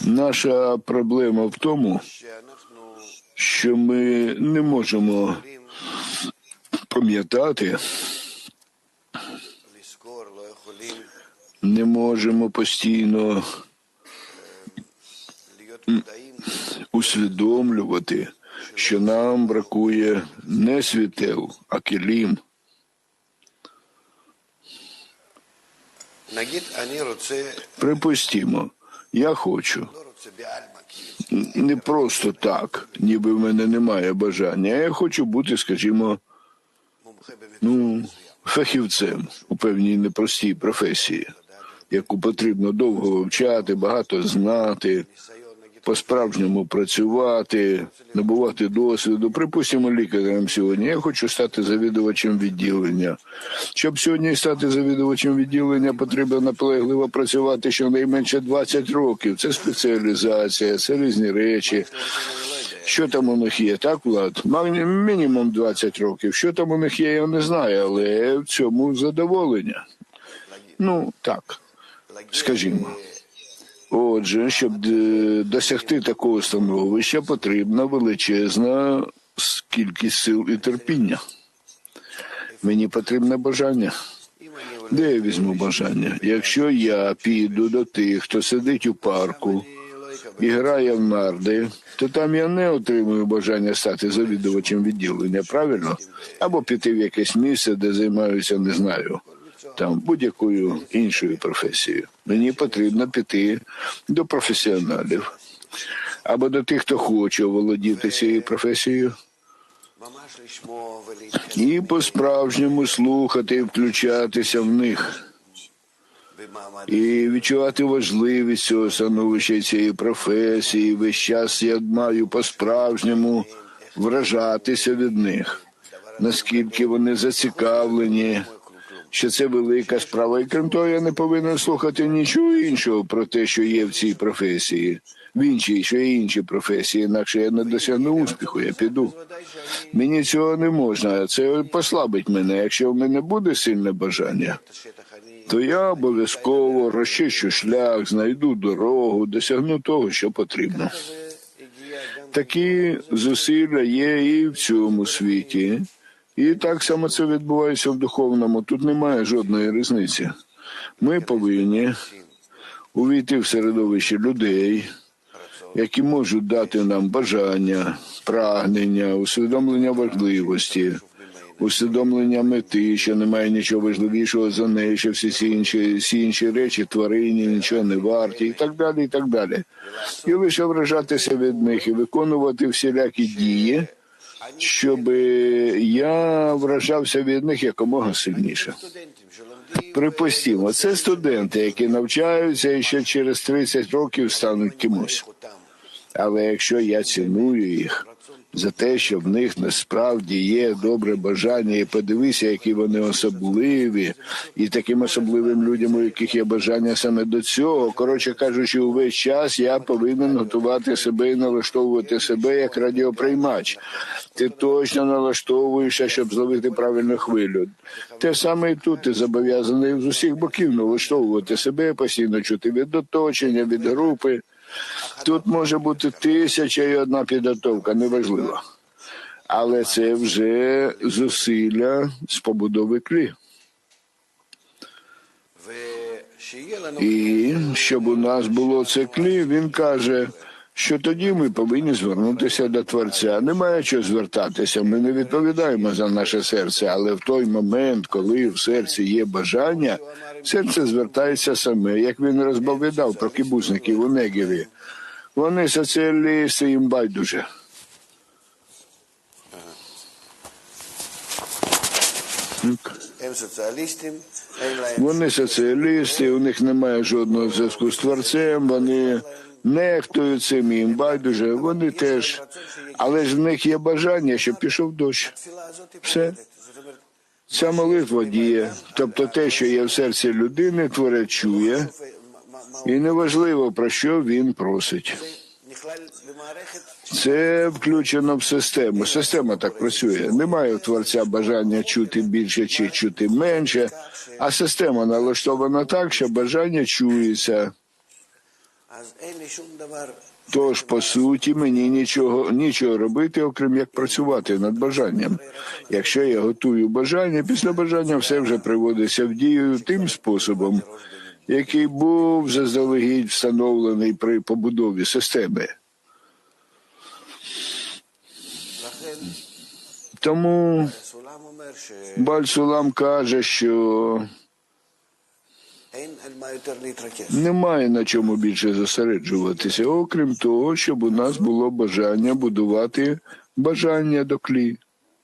Наша проблема в тому, що ми не можемо пам'ятати, не можемо постійно усвідомлювати, що нам бракує не світел, а келім. Припустімо, я хочу. Не просто так, ніби в мене немає бажання. Я хочу бути, скажімо, ну, фахівцем у певній непростій професії, яку потрібно довго вивчати, багато знати по-справжньому працювати, набувати досвіду. Припустимо, лікарем сьогодні. Я хочу стати завідувачем відділення. Щоб сьогодні стати завідувачем відділення, потрібно наполегливо працювати щонайменше 20 років. Це спеціалізація, це різні речі. Що там у них є, так влад? мінімум 20 років. Що там у них є, я не знаю, але в цьому задоволення. Ну так, скажімо. Отже, щоб е, досягти такого становища, потрібна величезна кількість сил і терпіння. Мені потрібне бажання. Де я візьму бажання? Якщо я піду до тих, хто сидить у парку і грає в нарди, то там я не отримую бажання стати завідувачем відділення, правильно? Або піти в якесь місце, де займаюся, не знаю там будь-якою іншою професією. Мені потрібно піти до професіоналів або до тих, хто хоче володіти цією професією. І по-справжньому слухати і включатися в них і відчувати важливість цього становища цієї професії. Весь час я маю по-справжньому вражатися від них, наскільки вони зацікавлені що це велика справа, і крім того, я не повинен слухати нічого іншого про те, що є в цій професії, в іншій, що є інші професії, інакше я не досягну успіху, я піду. Мені цього не можна. Це послабить мене. Якщо в мене буде сильне бажання, то я обов'язково розчищу шлях, знайду дорогу, досягну того, що потрібно. Такі зусилля є і в цьому світі. І так само це відбувається в духовному. Тут немає жодної різниці. Ми повинні увійти в середовище людей, які можуть дати нам бажання, прагнення, усвідомлення важливості, усвідомлення мети, що немає нічого важливішого за неї, що всі ці інші, всі інші речі, тварині, нічого не варті, і так далі, і так далі. І лише вражатися від них і виконувати всілякі дії, щоб е, я вражався від них якомога сильніше. Припустімо, це студенти, які навчаються і ще через 30 років стануть кимось. Але якщо я ціную їх за те, що в них насправді є добре бажання, і подивися, які вони особливі, і таким особливим людям, у яких є бажання саме до цього, коротше кажучи, увесь час я повинен готувати себе і налаштовувати себе як радіоприймач. Ти точно налаштовуєшся, щоб зловити правильну хвилю. Те саме і тут ти зобов'язаний з усіх боків налаштовувати себе, постійно чути від оточення, від групи. Тут може бути тисяча і одна підготовка, неважливо. Але це вже зусилля з побудови клі. І щоб у нас було це клі, він каже що тоді ми повинні звернутися до Творця. Немає чого звертатися. Ми не відповідаємо за наше серце, але в той момент, коли в серці є бажання, серце звертається саме. Як він розповідав про кібузників у Негіві, вони соціалісти їм байдуже. Вони соціалісти, у них немає жодного зв'язку з творцем. Вони нехтують цим їм байдуже. Вони теж, але ж в них є бажання, щоб пішов дощ. Все. Ця молитва діє, тобто те, що є в серці людини, творець чує, і неважливо про що він просить. Це включено в систему. Система так працює. Немає у творця бажання чути більше чи чути менше, а система налаштована так, що бажання чується. Тож, по суті, мені нічого нічого робити, окрім як працювати над бажанням. Якщо я готую бажання, після бажання все вже приводиться в дію тим способом, який був заздалегідь встановлений при побудові системи. Тому Бальсулам каже, що немає на чому більше зосереджуватися, окрім того, щоб у нас було бажання будувати бажання до клі.